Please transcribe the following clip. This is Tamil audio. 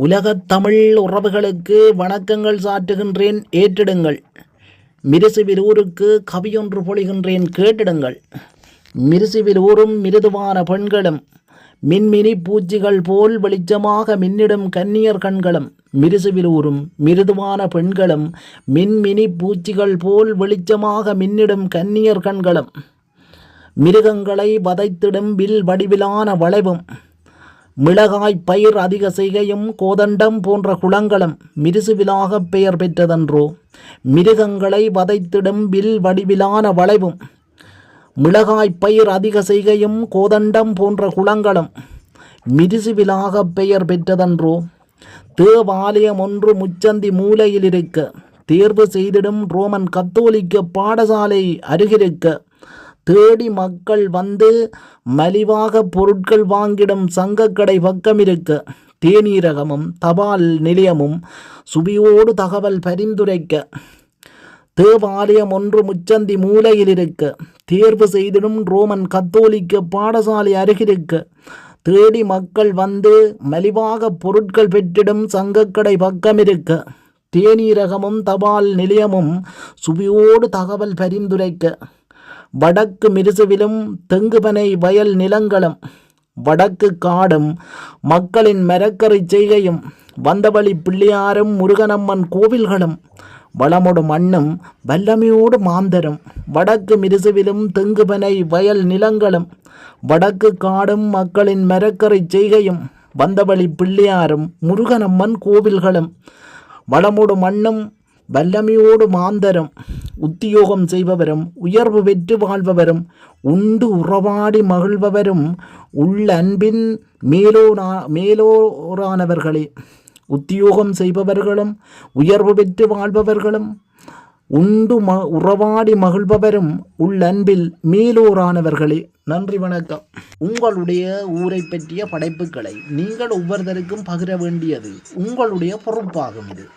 உலகத் தமிழ் உறவுகளுக்கு வணக்கங்கள் சாற்றுகின்றேன் ஏற்றிடுங்கள். மிருசுவில் ஊருக்கு கவியொன்று பொழிகின்றேன் கேட்டிடுங்கள். மிருசுவில் ஊரும் மிருதுவான பெண்களும் மின்மினி பூச்சிகள் போல் வெளிச்சமாக மின்னிடும் கன்னியர் கண்களும் மிருசுவிலூரும் மிருதுவான பெண்களும் மின்மினி பூச்சிகள் போல் வெளிச்சமாக மின்னிடும் கன்னியர் கண்களும். மிருகங்களை வதைத்திடும் வில் வடிவிலான வளைவும் மிளகாய் பயிர் அதிக செய்கையும் கோதண்டம் போன்ற குளங்களும் மிருசுவிலாகப் பெயர் பெற்றதன்றோ? மிருகங்களை வதைத்திடும் வில் வடிவிலான வளைவும். மிளகாய் பயிர் அதிக செய்கையும் கோதண்டம் போன்ற குளங்களும் மிருசுவிலாகப் பெயர் பெற்றதன்றோ? தேவாலயம் ஒன்று முச்சந்தி மூலையில் இருக்க தேர்வு செய்திடும் ரோமன் கத்தோலிக்க பாடசாலை அருகிருக்க தேடி மக்கள் வந்து மலிவாக பொருட்கள் வாங்கிடும் சங்கக்கடை பக்கம் இருக்கு. தேநீரகமும் தபால் நிலையமும் சுபியோடு தகவல் பரிந்துரைக்க. தேவாலயம் ஒன்று முச்சந்தி மூலையில் இருக்க. தேர்வு செய்திடும் ரோமன் கத்தோலிக்க பாடசாலை அருகிருக்க தேடி மக்கள் வந்து மலிவாக பொருட்கள் பெற்றிடும் சங்கக்கடை பக்கம் பக்கமிருக்க தேநீரகமும் தபால் நிலையமும் சுபியோடு தகவல் பரிந்துரைக்க. வடக்கு மிருசுவிலும் தெங்குபனை வயல் நிலங்களும் வடக்கு காடும் மக்களின் மரக்கறி செய்கையும் வந்தவழி பிள்ளையாரும் முருகனம்மன் கோவில்களும் வளமொடு மண்ணும் வல்லமையோடு மாந்தரும். வடக்கு மிருசுவிலும் தெங்குபனை வயல் நிலங்களும் வடக்கு காடும் மக்களின் மரக்கறி செய்கையும் வந்தவழி பிள்ளையாரும் முருகனம்மன் கோவில்களும் வளமோடு மண்ணும் வல்லமையோடு மாந்தரும். உத்தியோகம் செய்பவரும் உயர்வு பெற்று வாழ்பவரும் உண்டு உறவாடி மகிழ்பவரும் உள்ள அன்பின் மேலோனா மேலோரானவர்களே உத்தியோகம் செய்பவர்களும் உயர்வு பெற்று வாழ்பவர்களும் உண்டு ம உறவாடி மகிழ்பவரும் உள்ளன்பில் மேலோரானவர்களே. நன்றி வணக்கம். உங்களுடைய ஊரை பற்றிய படைப்புகளை நீங்கள் ஒவ்வொருத்தருக்கும் பகிர வேண்டியது உங்களுடைய பொறுப்பாகும் இது.